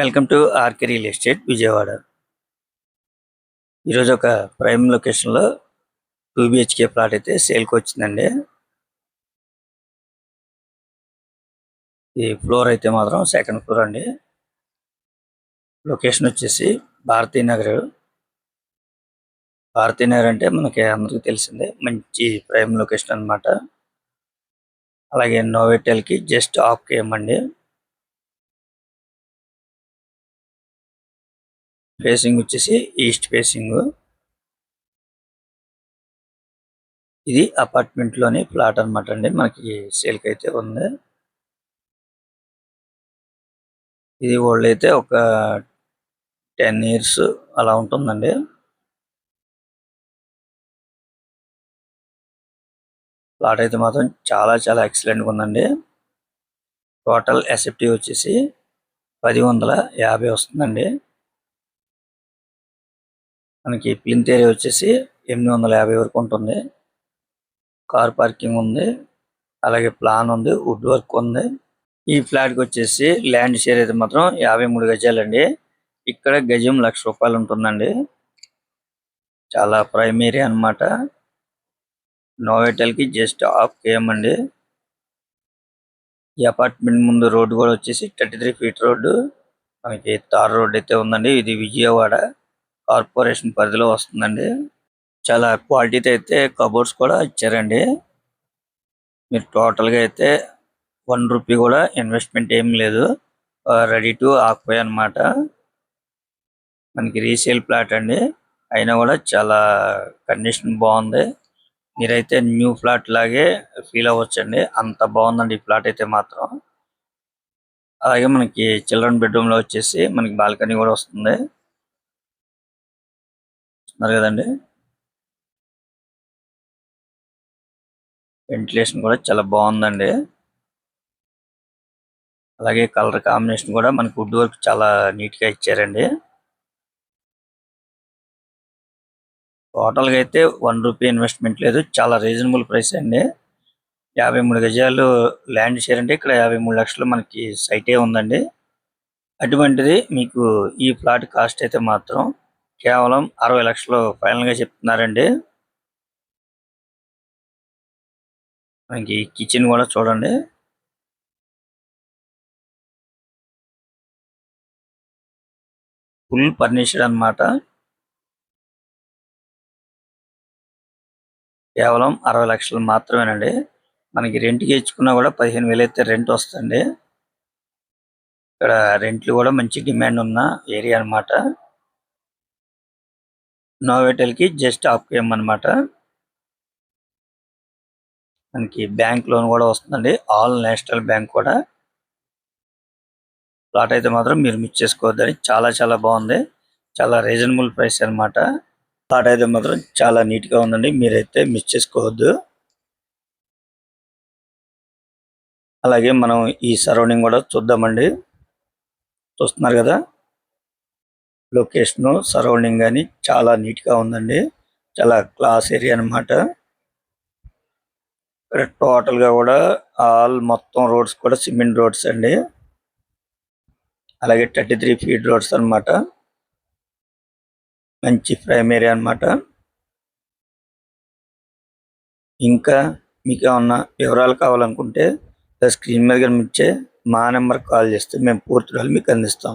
Welcome to RK real estate Vijayawada. ఈరోజు ఒక prime లొకేషన్లో టూ బిహెచ్కే ప్లాట్ అయితే సేల్కి వచ్చిందండి. ఈ ఫ్లోర్ అయితే మాత్రం సెకండ్ ఫ్లోర్ అండి. లొకేషన్ వచ్చేసి భారతీ నగర్. భారతీ నగర్ అంటే మనకి అందరికీ తెలిసిందే మంచి ప్రైమ్ లొకేషన్ అన్నమాట. అలాగే నోవెటెల్కి జస్ట్ ఆఫ్ కేఎం ఫేసింగ్ వచ్చేసి ఈస్ట్ ఫేసింగ్ ఇది అపార్ట్మెంట్లోని ఫ్లాట్ అన్నమాట అండి. మనకి సేల్కి అయితే ఉంది. ఇది ఓల్డ్ అయితే ఒక టెన్ ఇయర్స్ అలా ఉంటుందండి. ప్లాట్ అయితే మాత్రం చాలా చాలా ఎక్సలెంట్గా ఉందండి. టోటల్ ఎసెప్టివ్ వచ్చేసి పది వందల యాభై వస్తుందండి. మనకి ప్లింత్ ఏరియా వచ్చేసి ఎనిమిది వందల యాభై వరకు ఉంటుంది. కార్ పార్కింగ్ ఉంది. అలాగే ప్లాన్ ఉంది. వుడ్ వర్క్ ఉంది. ఈ ఫ్లాట్కి వచ్చేసి ల్యాండ్ షేర్ అయితే మాత్రం యాభై మూడు గజాలండి. ఇక్కడ గజం లక్ష రూపాయలు ఉంటుందండి. చాలా ప్రైమ్ ఏరియా అనమాట కి జస్ట్ హాఫ్ కేఎం అండి ఈ అపార్ట్మెంట్ ముందు రోడ్డు కూడా వచ్చేసి థర్టీ త్రీ ఫీట్ రోడ్డు. మనకి తార్ రోడ్ అయితే ఉందండి. ఇది విజయవాడ. కార్పొరేషన్ పరిధిలో వస్తుందండి. చాలా క్వాలిటీతో అయితే కబోర్డ్స్ కూడా ఇచ్చారండి. మీరు టోటల్గా అయితే వన్ రూపీ కూడా ఇన్వెస్ట్మెంట్ ఏం లేదు. రెడీ టు ఆక్యుపై అన్నమాట. మనకి రీసేల్ ప్లాట్ అండి. అయినా కూడా చాలా కండిషన్ బాగుంది. మీరైతే న్యూ ఫ్లాట్ లాగే ఫీల్ అవ్వచ్చండి. అంత బాగుందండి ఈ ఫ్లాట్ అయితే మాత్రం. అలాగే మనకి చిల్డ్రన్ బెడ్రూమ్లో వచ్చేసి మనకి బాల్కనీ కూడా వస్తుంది. చూస్తున్నారు కదండి. వెంటిలేషన్ కూడా చాలా బాగుందండి. అలాగే కలర్ కాంబినేషన్ కూడా మనకి వుడ్ వర్క్ చాలా నీట్గా ఇచ్చారండి. టోటల్గా అయితే వన్ రూపీ ఇన్వెస్ట్మెంట్ లేదు. చాలా రీజనబుల్ ప్రైస్ అండి. యాభై మూడు గజాలు ల్యాండ్ షేర్ అంటే ఇక్కడ యాభై మూడు లక్షలు మనకి సైటే ఉందండి. అటువంటిది మీకు ఈ ప్లాట్ కాస్ట్ అయితే మాత్రం కేవలం అరవై లక్షలు ఫైనల్గా చెప్తున్నారండి. మనకి కిచెన్ కూడా చూడండి. ఫుల్ ఫర్నిష్డ్ అన్నమాట. కేవలం అరవై లక్షలు మాత్రమేనండి. మనకి రెంట్కి ఇచ్చుకున్నా కూడా పదిహేను వేలు అయితే రెంట్ వస్తుంది ఇక్కడ రెంట్లు కూడా మంచి డిమాండ్ ఉన్న ఏరియా అన్నమాట. నోవేటల్కి జస్ట్ ఆఫ్ కేఎం అన్నమాట మనకి బ్యాంక్ లోన్ కూడా వస్తుందండి. ఆల్ నేషనల్ బ్యాంక్ కూడా. ప్లాట్ అయితే మాత్రం మీరు మిస్ చేసుకోవద్దని చాలా చాలా బాగుంది. చాలా రీజనబుల్ ప్రైస్ అన్నమాట. ప్లాట్ అయితే మాత్రం చాలా నీట్గా ఉందండి. మీరైతే మిస్ చేసుకోవద్దు. అలాగే మనం ఈ సరౌండింగ్ కూడా చూద్దామండి. చూస్తున్నారు కదా? లొకేషన్ సరౌండింగ్ కానీ చాలా నీట్గా ఉందండి. చాలా క్లాస్ ఏరియా అన్నమాట. ఇక్కడ టోటల్గా కూడా ఆల్ మొత్తం రోడ్స్ కూడా సిమెంట్ రోడ్స్ అండి. అలాగే థర్టీ త్రీ ఫీట్ రోడ్స్ అనమాట మంచి ప్రైమ్ ఏరియా అన్నమాట. ఇంకా మీకు ఏమన్నా వివరాలు కావాలనుకుంటే స్క్రీన్ మీద కనిపించే మా నెంబర్ కాల్ చేస్తే మేము పూర్తి మీకు అందిస్తాం.